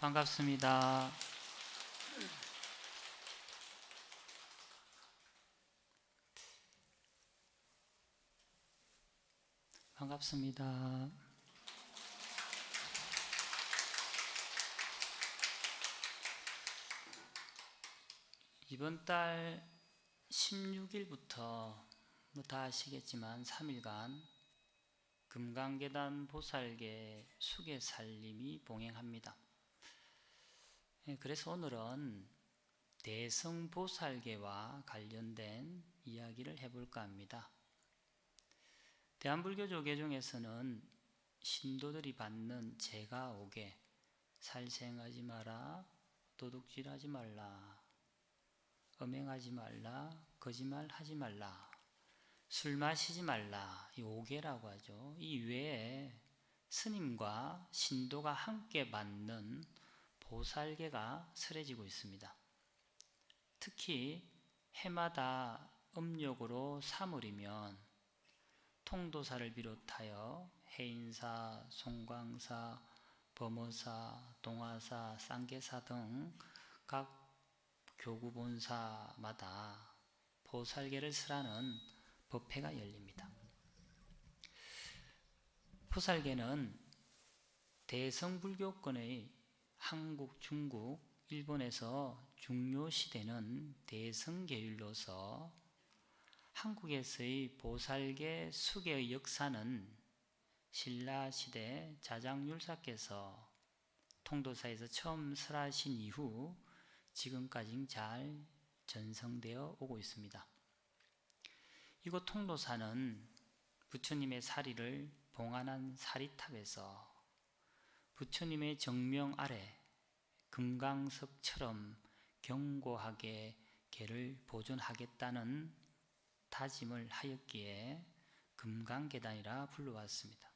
반갑습니다. 반갑습니다. 이번 달 16일부터 뭐 다 아시겠지만 3일간 금강계단 보살계 수계 살림이 봉행합니다. 예, 그래서 오늘은 대성 보살계와 관련된 이야기를 해볼까 합니다. 대한불교 조계 중에서는 신도들이 받는 제가 오게 살생하지 마라, 도둑질하지 말라, 음행하지 말라, 거짓말하지 말라, 술 마시지 말라, 이 오계라고 하죠. 이 외에 스님과 신도가 함께 받는 보살계가 설해지고 있습니다. 특히 해마다 음력으로 3월이면 통도사를 비롯하여 해인사, 송광사, 범어사, 동화사, 쌍계사 등 각 교구본사마다 보살계를 설하는 법회가 열립니다. 보살계는 대성불교권의 한국, 중국, 일본에서 중요시되는 대성계율로서 한국에서의 보살계 수계의 역사는 신라시대 자장율사께서 통도사에서 처음 설하신 이후 지금까지 잘 전성되어 오고 있습니다. 이곳 통도사는 부처님의 사리를 봉안한 사리탑에서 부처님의 정명 아래 금강석처럼 견고하게 개를 보존하겠다는 다짐을 하였기에 금강계단이라 불러왔습니다.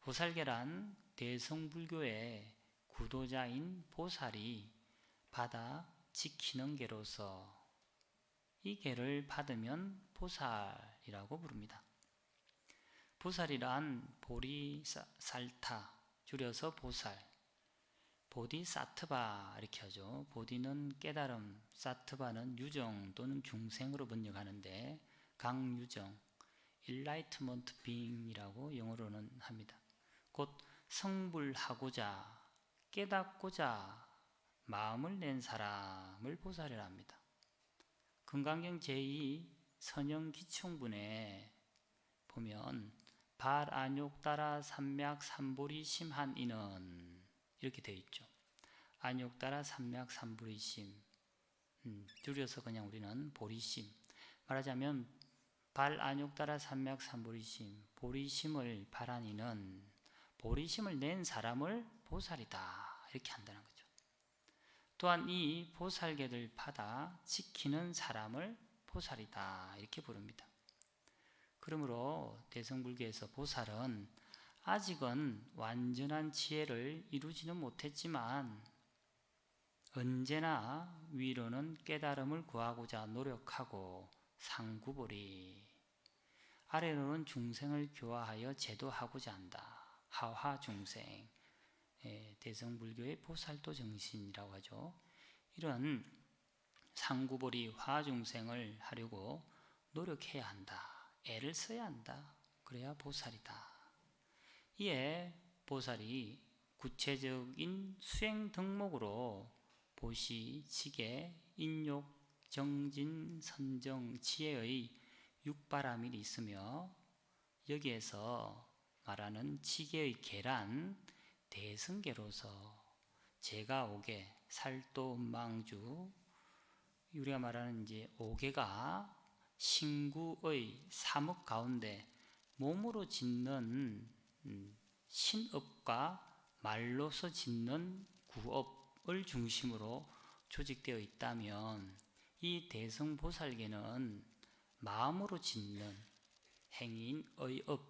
보살계란 대성불교의 구도자인 보살이 받아 지키는 개로서 이 개를 받으면 보살이라고 부릅니다. 보살이란 보리살타 줄여서 보살 보디사트바 이렇게 하죠. 보디는 깨달음, 사트바는 유정 또는 중생으로 번역하는데 강유정, 일라이트먼트 빙이라고 영어로는 합니다. 곧 성불하고자 깨닫고자 마음을 낸 사람을 보살이라 합니다. 금강경 제2 선영기충분에 보면 발 안욕 따라 삼맥 삼보리 심한 이는 이렇게 되어 있죠. 안욕 따라 삼맥 삼보리 심 음, 줄여서 그냥 우리는 보리심 말하자면 발 안욕 따라 삼맥 삼보리 심 보리심을 바란 이는 보리심을 낸 사람을 보살이다 이렇게 한다는 거죠. 또한 이 보살계를 받아 지키는 사람을 보살이다 이렇게 부릅니다. 그러므로 대성불교에서 보살은 아직은 완전한 지혜를 이루지는 못했지만 언제나 위로는 깨달음을 구하고자 노력하고 상구보리 아래로는 중생을 교화하여 제도하고자 한다. 하화 중생 예, 대성불교의 보살도 정신이라고 하죠. 이런 상구보리 화중생을 하려고 노력해야 한다. 애를 써야 한다. 그래야 보살이다. 이에 보살이 구체적인 수행 덕목으로 보시, 지계, 인욕, 정진, 선정, 지혜의 육바라밀이 있으며 여기에서 말하는 지계의 계란, 대승계로서 제가 오게, 살도, 망주, 우리가 말하는 이제 오계가 신구의 삼업 가운데 몸으로 짓는 음, 신업과 말로서 짓는 구업을 중심으로 조직되어 있다면 이 대성보살계는 마음으로 짓는 행인 의 업,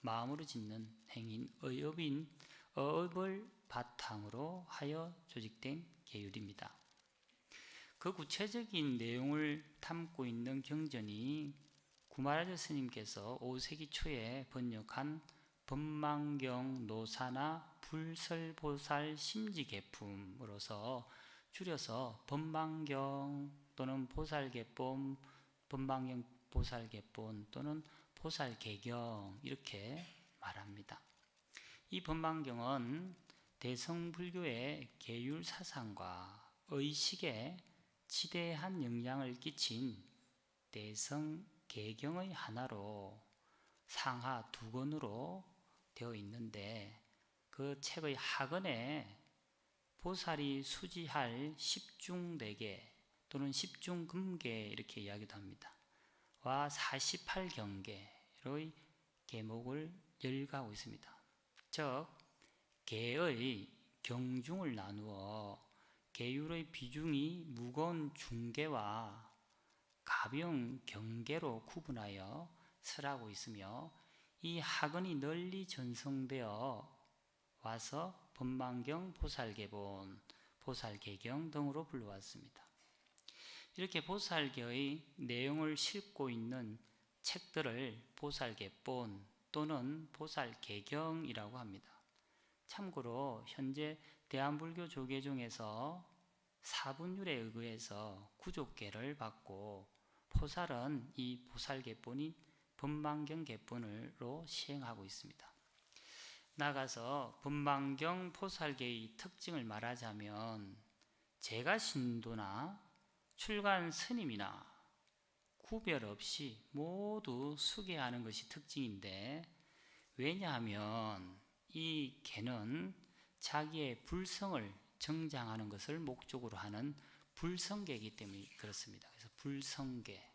마음으로 짓는 행인 의 업인 어업을 바탕으로 하여 조직된 계율입니다. 그 구체적인 내용을 담고 있는 경전이 구마라자 스님께서 5세기 초에 번역한 법망경 노사나 불설보살 심지계품으로서 줄여서 법망경 또는 보살계품, 법망경 보살계본 또는 보살계경 이렇게 말합니다. 이 법망경은 대성불교의 계율 사상과 의식에 지대한 영향을 끼친 대성 개경의 하나로 상하 두 권으로 되어 있는데 그 책의 하근에 보살이 수지할 십중대계 또는 십중금계 이렇게 이야기도 합니다. 와 48경계의 계목을 열거하고 있습니다. 즉 계의 경중을 나누어 계율의 비중이 무거운 중계와 가벼운 경계로 구분하여 설하고 있으며 이 학원이 널리 전성되어 와서 법망경, 보살계본, 보살계경 등으로 불러왔습니다. 이렇게 보살계의 내용을 싣고 있는 책들을 보살계본 또는 보살계경이라고 합니다. 참고로 현재 대한불교 조계 중에서 사분율에 의해서 구족계를 받고 포살은 이 보살계본인 법망경 계본으로 시행하고 있습니다. 나가서 법망경 포살계의 특징을 말하자면 제가 신도나 출간 스님이나 구별 없이 모두 수계하는 것이 특징인데 왜냐하면 이 개는 자기의 불성을 정장하는 것을 목적으로 하는 불성계이기 때문에 그렇습니다. 그래서 불성계.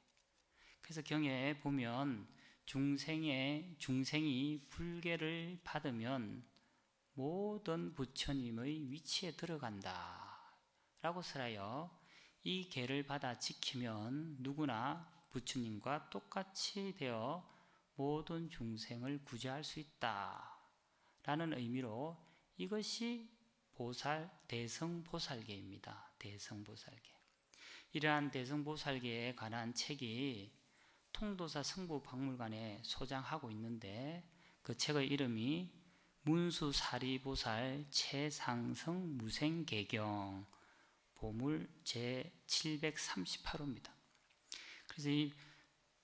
그래서 경에 보면 중생의 중생이 불계를 받으면 모든 부처님의 위치에 들어간다라고 설하여 이 계를 받아 지키면 누구나 부처님과 똑같이 되어 모든 중생을 구제할 수 있다라는 의미로 이것이 보살 대성보살계입니다. 대성보살계. 이러한 대성보살계에 관한 책이 통도사 성부박물관에 소장하고 있는데 그 책의 이름이 문수사리보살 최상성 무생계경 보물 제 738호입니다. 그래서 이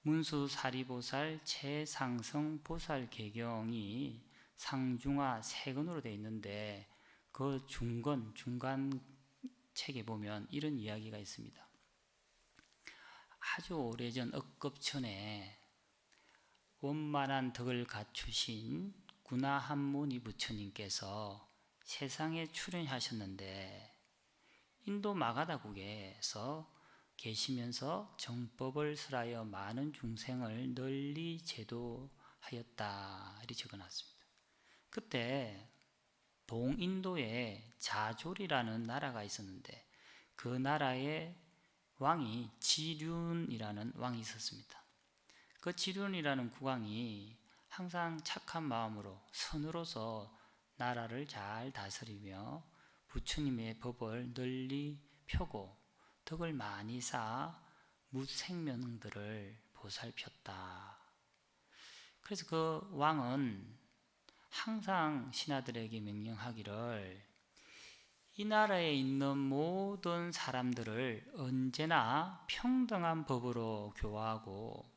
문수사리보살 최상성 보살계경이 상중하 세 권으로 되어 있는데 그 중건 중간 책에 보면 이런 이야기가 있습니다. 아주 오래전 억겁천에 원만한 덕을 갖추신 구나한무니 부처님께서 세상에 출연하셨는데 인도 마가다국에서 계시면서 정법을 설하여 많은 중생을 널리 제도하였다 이렇게 적어놨습니다. 그때 동인도에 자졸이라는 나라가 있었는데 그 나라의 왕이 지륜이라는 왕이 있었습니다. 그 지륜이라는 국왕이 항상 착한 마음으로 선으로서 나라를 잘 다스리며 부처님의 법을 널리 펴고 덕을 많이 쌓아 무생명들을 보살폈다. 그래서 그 왕은 항상 신하들에게 명령하기를 이 나라에 있는 모든 사람들을 언제나 평등한 법으로 교화하고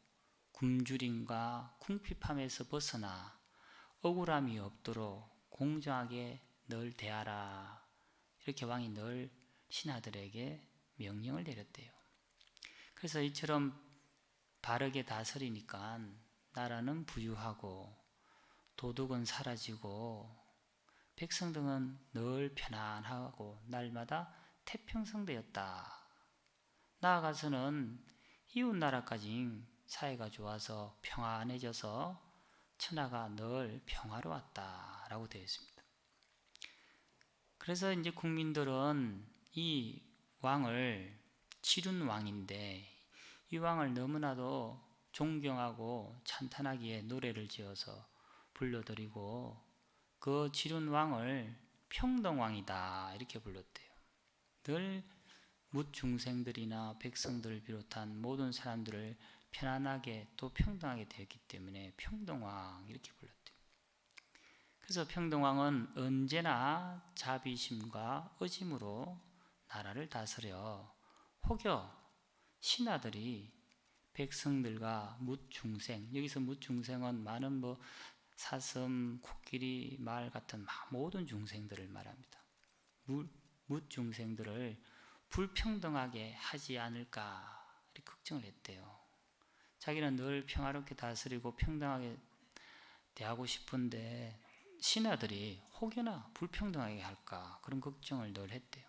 굶주림과 궁핍함에서 벗어나 억울함이 없도록 공정하게 늘 대하라. 이렇게 왕이 늘 신하들에게 명령을 내렸대요. 그래서 이처럼 바르게 다스리니까 나라는 부유하고 도덕은 사라지고 백성 등은 늘 편안하고 날마다 태평성되었다. 나아가서는 이웃 나라까지 사이가 좋아서 평안해져서 천하가 늘 평화로웠다라고 되어 있습니다. 그래서 이제 국민들은 이 왕을 치륜 왕인데 이 왕을 너무나도 존경하고 찬탄하기에 노래를 지어서 불러드리고 그 지륜 왕을 평등왕이다 이렇게 불렀대요. 늘 묻중생들이나 백성들을 비롯한 모든 사람들을 편안하게 또 평등하게 되었기 때문에 평등왕 이렇게 불렀대요. 그래서 평등왕은 언제나 자비심과 의심으로 나라를 다스려 혹여 신하들이 백성들과 묻중생 여기서 묻중생은 많은 뭐 사슴, 코끼리, 말 같은 모든 중생들을 말합니다. 묻 중생들을 불평등하게 하지 않을까 걱정을 했대요. 자기는 늘 평화롭게 다스리고 평등하게 대하고 싶은데 신하들이 혹여나 불평등하게 할까 그런 걱정을 늘 했대요.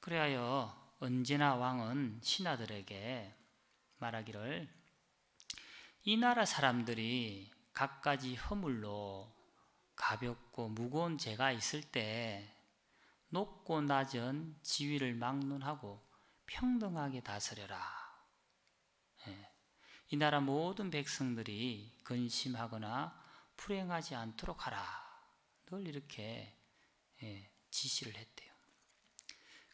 그래하여 언제나 왕은 신하들에게 말하기를 이 나라 사람들이 갖가지 허물로 가볍고 무거운 죄가 있을 때 높고 낮은 지위를 막론하고 평등하게 다스려라. 예. 이 나라 모든 백성들이 근심하거나 불행하지 않도록 하라. 늘 이렇게 예, 지시를 했대요.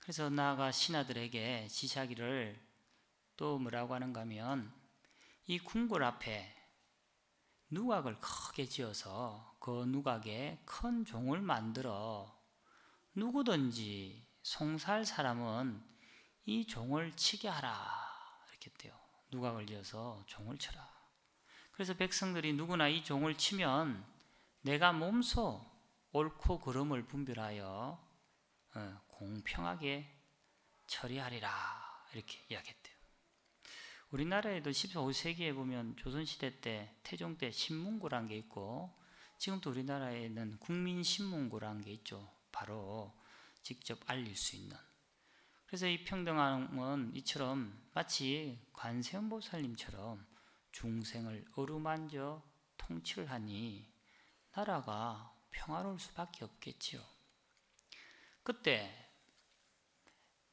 그래서 나아가 신하들에게 지시하기를 또 뭐라고 하는가 하면 이 궁궐 앞에 누각을 크게 지어서 그 누각에 큰 종을 만들어 누구든지 송살 사람은 이 종을 치게 하라 이렇게 돼요. 누각을 지어서 종을 쳐라. 그래서 백성들이 누구나 이 종을 치면 내가 몸소 옳고 그름을 분별하여 어, 공평하게 처리하리라 이렇게 이야기했대요. 우리나라에도 15세기에 보면 조선시대 때 태종 때 신문고란 게 있고 지금도 우리나라에는 국민신문고란 게 있죠. 바로 직접 알릴 수 있는. 그래서 이 평등함은 이처럼 마치 관세음보살님처럼 중생을 어루만져 통치를 하니 나라가 평화로울 수밖에 없겠지요. 그때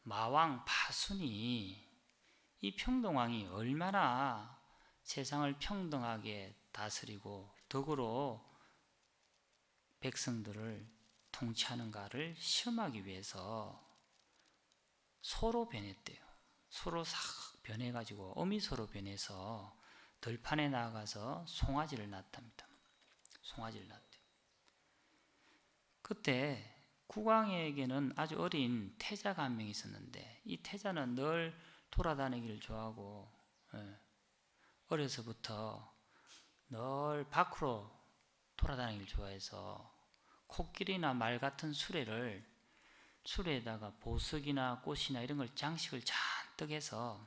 마왕 파순이 이 평등왕이 얼마나 세상을 평등하게 다스리고 덕으로 백성들을 통치하는가를 시험하기 위해서 소로 변했대요. 소로 싹 변해가지고 어미소로 변해서 들판에 나가서 송아지를 낳답니다. 송아지를 낳대요. 그때 국왕에게는 아주 어린 태자가 한 명 있었는데 이 태자는 늘 돌아다니기를 좋아하고 예, 어려서부터 늘 밖으로 돌아다니기를 좋아해서 코끼리나 말 같은 수레를 수레에다가 보석이나 꽃이나 이런 걸 장식을 잔뜩 해서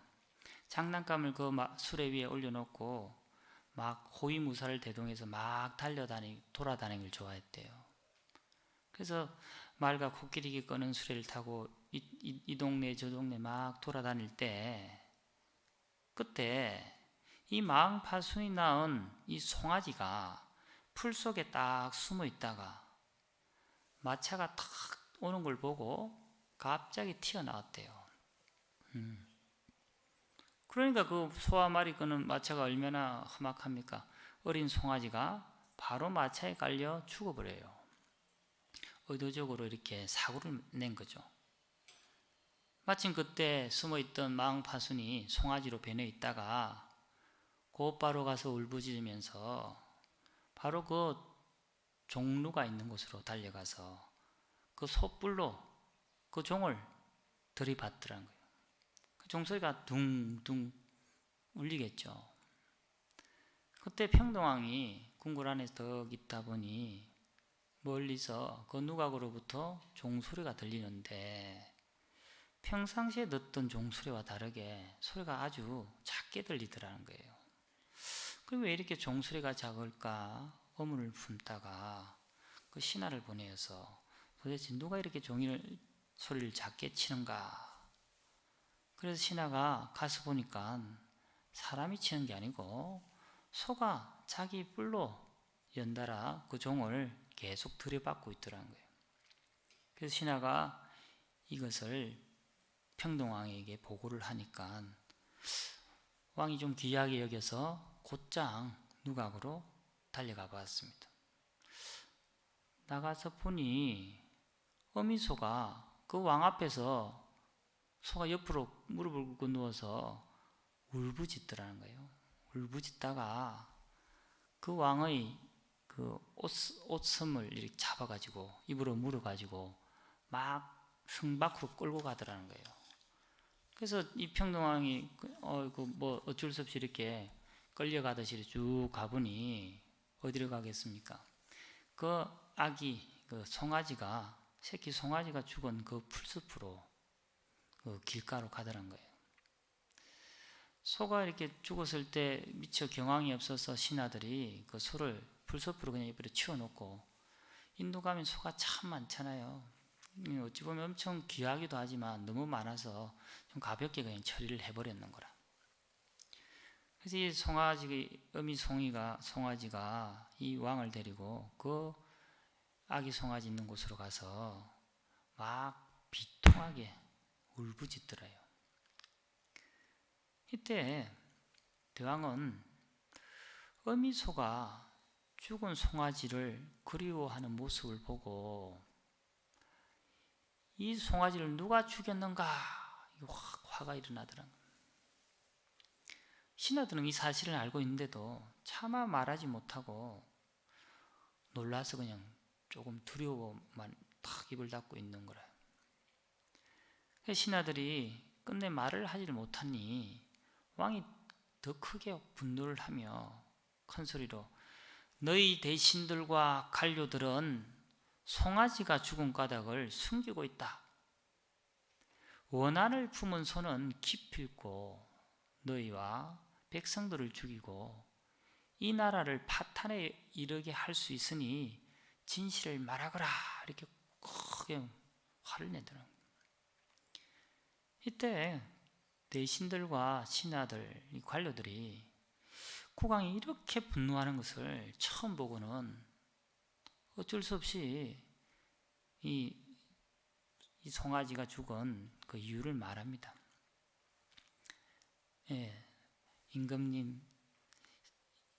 장난감을 그 수레 위에 올려놓고 막 호위무사를 대동해서 막 달려다니 돌아다니기를 좋아했대요. 그래서 말과 코끼리기 꺼는 수레를 타고 이, 이, 이 동네 저 동네 막 돌아다닐 때 그때 이 마흥파순이 낳은 이 송아지가 풀 속에 딱 숨어 있다가 마차가 탁 오는 걸 보고 갑자기 튀어나왔대요. 음. 그러니까 그 소와 말이 끄는 마차가 얼마나 험악합니까? 어린 송아지가 바로 마차에 깔려 죽어버려요. 의도적으로 이렇게 사고를 낸 거죠. 마침 그때 숨어있던 마흥파순이 송아지로 변해 있다가 곧바로 가서 울부짖으면서 바로 그 종루가 있는 곳으로 달려가서 그 소뿔로 그 종을 들이받더라는 거예요. 그 종소리가 둥둥 울리겠죠. 그때 평동왕이 궁궐 안에 더 있다 보니 멀리서 그 누각으로부터 종소리가 들리는데 평상시에 듣던 종소리와 다르게 소리가 아주 작게 들리더라는 거예요. 그럼 왜 이렇게 종소리가 작을까 의문을 품다가 그 신하를 보내서 도대체 누가 이렇게 종이를 소리를 작게 치는가? 그래서 신하가 가서 보니까 사람이 치는 게 아니고 소가 자기 뿔로 연달아 그 종을 계속 들여받고 있더라는 거예요. 그래서 신하가 이것을 평동왕에게 보고를 하니까 왕이 좀 귀하게 여겨서 곧장 누각으로 달려가 봤습니다. 나가서 보니 어미소가 그 왕 앞에서 소가 옆으로 무릎을 꿇고 누워서 울부짖더라는 거예요. 울부짖다가 그 왕의 그 옷, 옷섬을 이렇게 잡아가지고 입으로 물어가지고 막 성 밖으로 끌고 가더라는 거예요. 그래서 이 평동왕이 어뭐 어쩔 수 없이 이렇게 끌려가듯이 쭉 가보니 어디로 가겠습니까? 그 아기 그 송아지가 새끼 송아지가 죽은 그 풀숲으로 그 길가로 가더란 거예요. 소가 이렇게 죽었을 때 미처 경황이 없어서 신하들이 그 소를 풀숲으로 그냥 입으로 치워놓고 인도 가면 소가 참 많잖아요. 음, 어찌 보면 엄청 귀하기도 하지만 너무 많아서 좀 가볍게 그냥 처리를 해버렸는 거라. 그래서 이 송아지, 어미 송이가, 송아지가 이 왕을 데리고 그 아기 송아지 있는 곳으로 가서 막 비통하게 울부짖더래요. 이때 대왕은 어미 소가 죽은 송아지를 그리워하는 모습을 보고 이 송아지를 누가 죽였는가 확 화가 일어나더라. 신하들은 이 사실을 알고 있는데도 차마 말하지 못하고 놀라서 그냥 조금 두려워만 탁 입을 닫고 있는 거라. 신하들이 끝내 말을 하지를 못하니 왕이 더 크게 분노를 하며 큰 소리로 너희 대신들과 관료들은 송아지가 죽은 까닭을 숨기고 있다. 원한을 품은 손은 기필고 너희와 백성들을 죽이고 이 나라를 파탄에 이르게 할 수 있으니 진실을 말하거라 이렇게 크게 화를 내더라. 이때 대신들과 신하들, 관료들이 국왕이 이렇게 분노하는 것을 처음 보고는 어쩔 수 없이 이, 이 송아지가 죽은 그 이유를 말합니다. 예, 임금님,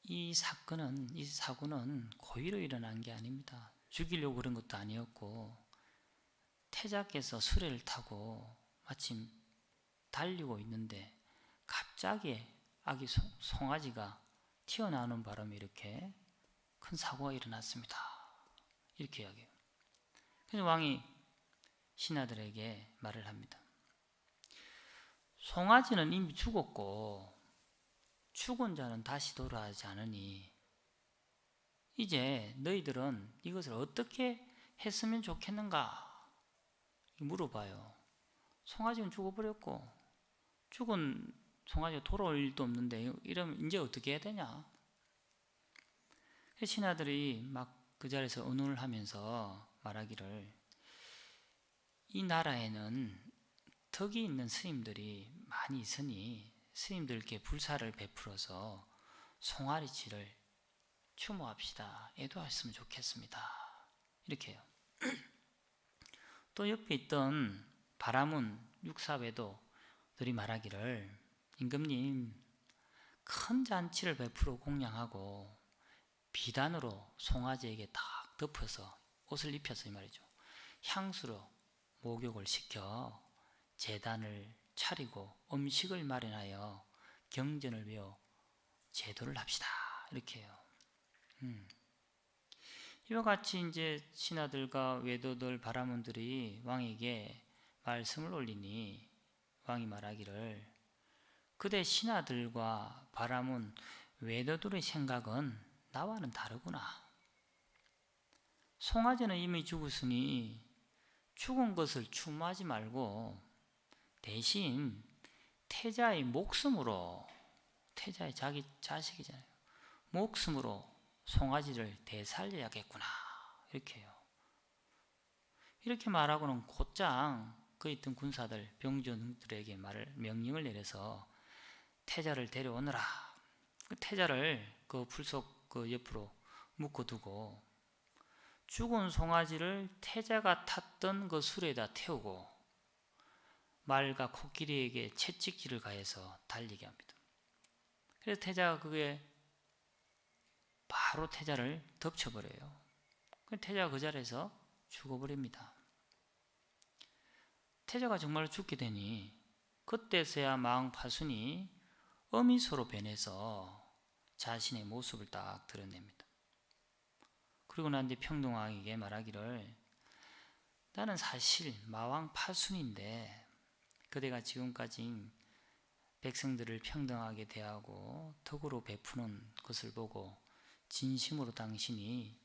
이 사건은, 이 사고는 고의로 일어난 게 아닙니다. 죽이려고 그런 것도 아니었고, 태자께서 수레를 타고 마침 달리고 있는데, 갑자기 아기 송아지가 튀어나오는 바람에 이렇게 큰 사고가 일어났습니다. 이렇게 이야기해요. 그래서 왕이 신하들에게 말을 합니다. 송아지는 이미 죽었고 죽은 자는 다시 돌아오지 않으니 이제 너희들은 이것을 어떻게 했으면 좋겠는가 물어봐요. 송아지는 죽어버렸고 죽은 송아지가 돌아올 일도 없는데 이러면 이제 어떻게 해야 되냐? 신하들이 막 그 자리에서 의논을 하면서 말하기를 이 나라에는 덕이 있는 스님들이 많이 있으니 스님들께 불사를 베풀어서 송아리치를 추모합시다. 애도했으면 좋겠습니다. 이렇게 해요. 또 옆에 있던 바라문 육사배도들이 말하기를 임금님 큰 잔치를 베풀어 공양하고 비단으로 송아지에게 딱 덮어서 옷을 입혀서 이 말이죠. 향수로 목욕을 시켜 재단을 차리고 음식을 마련하여 경전을 외워 제도를 합시다. 이렇게 해요. 음. 이와 같이 이제 신하들과 외도들 바라문들이 왕에게 말씀을 올리니 왕이 말하기를 그대 신하들과 바라문 외도들의 생각은 나와는 다르구나. 송아지는 이미 죽었으니 죽은 것을 추모하지 말고 대신 태자의 목숨으로 태자의 자기 자식이잖아요. 목숨으로 송아지를 되살려야겠구나. 이렇게 해요. 이렇게 말하고는 곧장 그 있던 군사들, 병전들에게 말을 명령을 내려서 태자를 데려오너라. 그 태자를 그 풀속 그 옆으로 묶어두고 죽은 송아지를 태자가 탔던 그 수레에다 태우고 말과 코끼리에게 채찍질을 가해서 달리게 합니다. 그래서 태자가 그게 바로 태자를 덮쳐버려요. 태자가 그 자리에서 죽어버립니다. 태자가 정말 죽게 되니 그때서야 마왕 파순이 어미소로 변해서 자신의 모습을 딱 드러냅니다. 그리고 난 뒤에 평동왕에게 말하기를 나는 사실 마왕 파순인데 그대가 지금까지 백성들을 평등하게 대하고 덕으로 베푸는 것을 보고 진심으로 당신이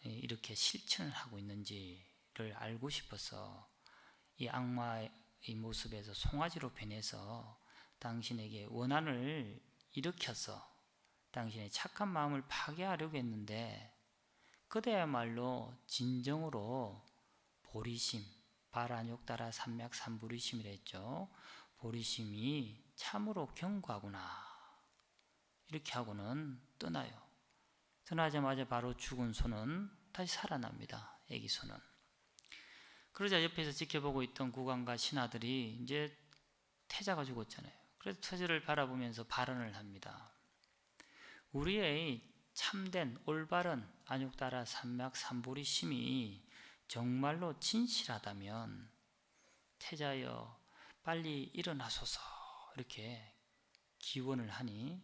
이렇게 실천을 하고 있는지를 알고 싶어서 이 악마의 모습에서 송아지로 변해서 당신에게 원한을 일으켜서 당신의 착한 마음을 파괴하려고 했는데 그대야말로 진정으로 보리심, 바라욕 따라 삼맥 삼부리심이라 했죠. 보리심이 참으로 견고하구나. 이렇게 하고는 떠나요. 떠나자마자 바로 죽은 소는 다시 살아납니다. 애기 소는. 그러자 옆에서 지켜보고 있던 국왕과 신하들이 이제 태자가 죽었잖아요. 그래서 태자를 바라보면서 발언을 합니다. 우리의 참된 올바른 안육따라 삼맥 삼보리심이 정말로 진실하다면 태자여 빨리 일어나소서 이렇게 기원을 하니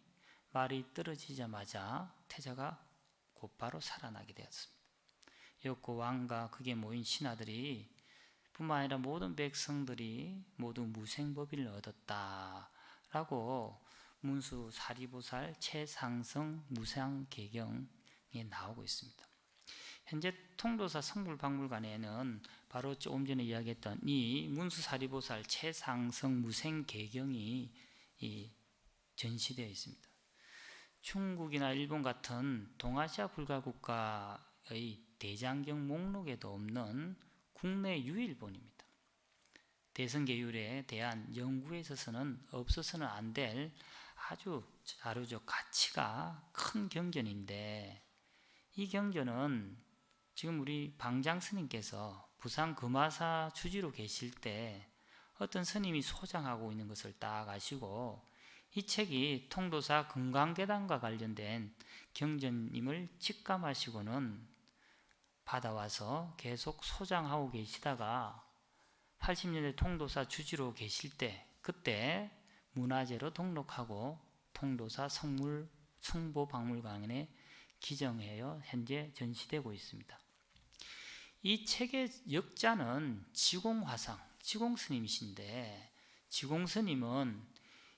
말이 떨어지자마자 태자가 곧바로 살아나게 되었습니다. 이었고 왕과 그게 모인 신하들이 뿐만 아니라 모든 백성들이 모두 무생법인을 얻었다 라고 문수 사리보살 최상성 무상개경에 나오고 있습니다. 현재 통도사 성불박물관에는 바로 조금 전에 이야기했던 이 문수사리보살 최상성 무생개경이 전시되어 있습니다. 중국이나 일본 같은 동아시아 불가국가의 대장경 목록에도 없는 국내 유일본입니다. 대성계율에 대한 연구에 있어서는 없어서는 안 될 아주 자료적 가치가 큰 경전인데 이 경전은 지금 우리 방장 스님께서 부산 금화사 주지로 계실 때 어떤 스님이 소장하고 있는 것을 딱 아시고 이 책이 통도사 금강계단과 관련된 경전임을 직감하시고는 받아와서 계속 소장하고 계시다가 80년대 통도사 주지로 계실 때 그때 문화재로 등록하고 통도사 성물 성보박물관에 기정하여 현재 전시되고 있습니다. 이 책의 역자는 지공화상, 지공스님이신데 지공스님은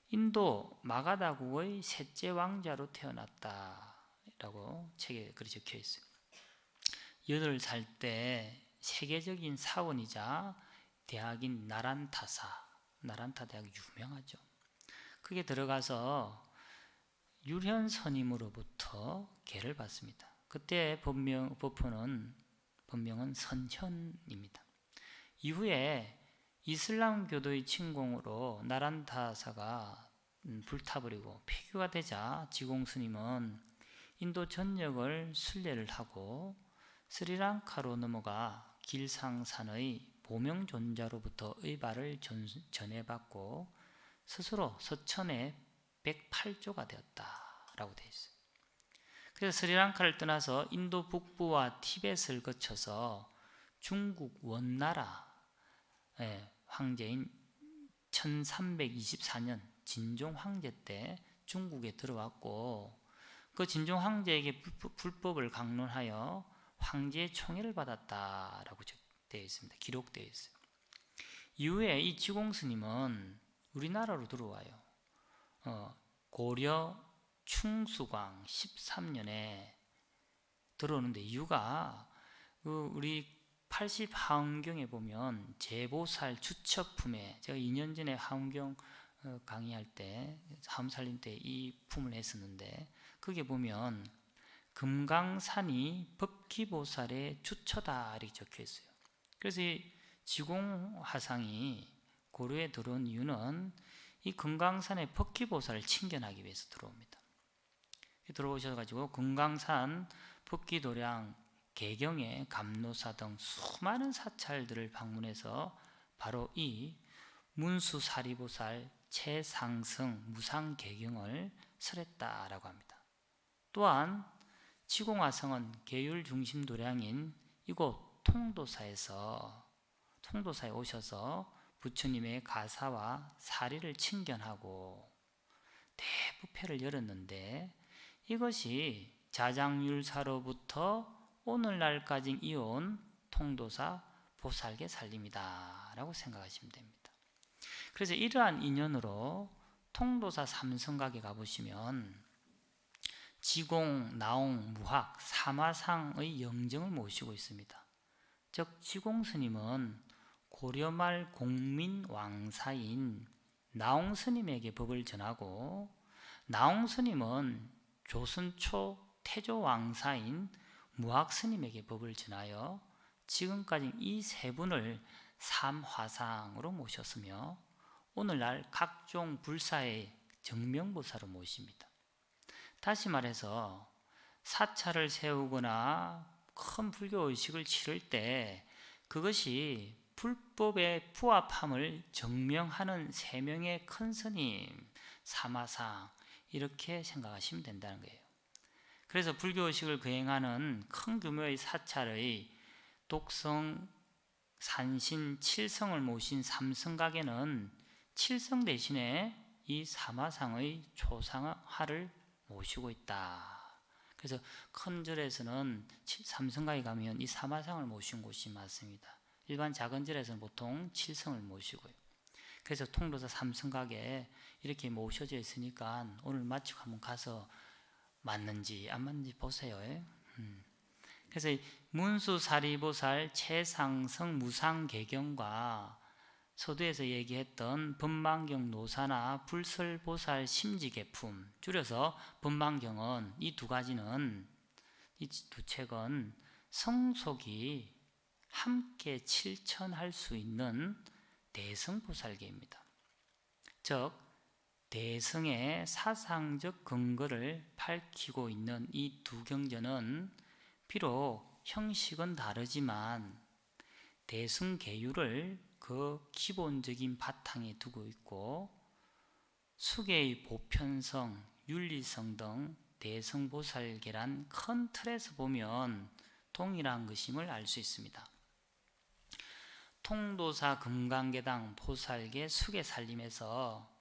인도 마가다국의 셋째 왕자로 태어났다라고 책에 그리 적혀 있어요. 8살 때 세계적인 사원이자 대학인 나란타사, 나란타 대학 유명하죠. 그게 들어가서 유련 선임으로부터 계를 받습니다. 그때 본명 법포는 본명은 선현입니다. 이후에 이슬람 교도의 침공으로 나란타사가 음, 불타버리고 폐교가 되자 지공 스님은 인도 전역을 순례를 하고 스리랑카로 넘어가 길상산의 보명존자로부터 의 발을 전해받고 스스로 서천의 108조가 되었다라고 되어 있어요. 그래서 스리랑카를 떠나서 인도 북부와 티벳을 거쳐서 중국 원나라 황제인 1324년 진종 황제 때 중국에 들어왔고 그 진종 황제에게 불법을 강론하여 황제의 총애를 받았다라고 되어 있습니다. 기록되어 있어요. 이후에 이 지공스님은 우리나라로 들어와요. 어, 고려 충수광 13년에 들어오는데 이유가 그 우리 80 하은경에 보면 제보살 주첩품에 제가 2년 전에 하은경 어, 강의할 때 하음살림 때 이 품을 했었는데 거기에 보면 금강산이 법기보살의 주처다 이렇게 적혀 있어요. 그래서 이 지공 화상이 고려에 들어온 이유는 이 금강산의 법기보살을 친견하기 위해서 들어옵니다. 들어오셔가지고 금강산 법기도량 개경의 감노사 등 수많은 사찰들을 방문해서 바로 이 문수사리보살 최상승 무상개경을 설했다라고 합니다. 또한 치공화성은 계율 중심 도량인 이곳 통도사에서 통도사에 오셔서 부처님의 가사와 사리를 친견하고 대부패를 열었는데 이것이 자장율사로부터 오늘날까지 이어온 통도사 보살계 살림이다 라고 생각하시면 됩니다. 그래서 이러한 인연으로 통도사 삼성각에 가보시면 지공, 나옹, 무학, 사마상의 영정을 모시고 있습니다. 즉 지공 스님은 고려말 공민 왕사인 나옹 스님에게 법을 전하고 나옹 스님은 조선 초 태조 왕사인 무학 스님에게 법을 전하여 지금까지 이 세 분을 삼화상으로 모셨으며 오늘날 각종 불사의 정명보사로 모십니다. 다시 말해서 사찰을 세우거나 큰 불교 의식을 치를 때 그것이 불법의 부합함을 증명하는 세 명의 큰 스님, 사마상 이렇게 생각하시면 된다는 거예요. 그래서 불교 의식을 거행하는 큰 규모의 사찰의 독성, 산신, 칠성을 모신 삼성각에는 칠성 대신에 이 사마상의 초상화를 모시고 있다. 그래서 큰 절에서는 삼성가에 가면 이 사마상을 모신 곳이 많습니다. 일반 작은 절에서는 보통 칠성을 모시고요. 그래서 통도사 삼성각에 이렇게 모셔져 있으니까 오늘 마치고 한번 가서 맞는지 안 맞는지 보세요. 음. 그래서 문수 사리보살 최상성 무상 개경과 서두에서 얘기했던 법망경 노사나 불설보살 심지개품 줄여서 법망경은 이 두 가지는 이 두 책은 성속이 함께 실천할 수 있는 대성보살계입니다. 즉 대성의 사상적 근거를 밝히고 있는 이 두 경전은 비록 형식은 다르지만 대승 계율을 그 기본적인 바탕에 두고 있고 수계의 보편성, 윤리성 등 대성보살 계란 큰 틀에서 보면 동일한 것임을 알 수 있습니다. 통도사 금강계당 보살계 수계 살림에서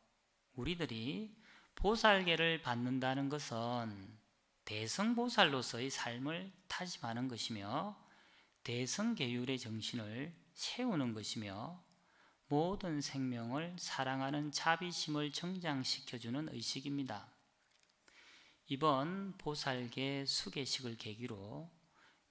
우리들이 보살계를 받는다는 것은 대성보살로서의 삶을 타심하는 것이며 대성계율의 정신을 세우는 것이며 모든 생명을 사랑하는 자비심을 정장시켜주는 의식입니다. 이번 보살계 수계식을 계기로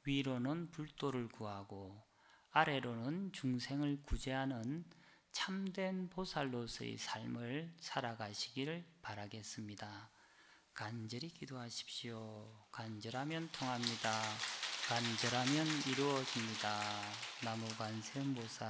위로는 불도를 구하고 아래로는 중생을 구제하는 참된 보살로서의 삶을 살아가시기를 바라겠습니다. 간절히 기도하십시오. 간절하면 통합니다. 간절하면 이루어집니다. 나무관세음보살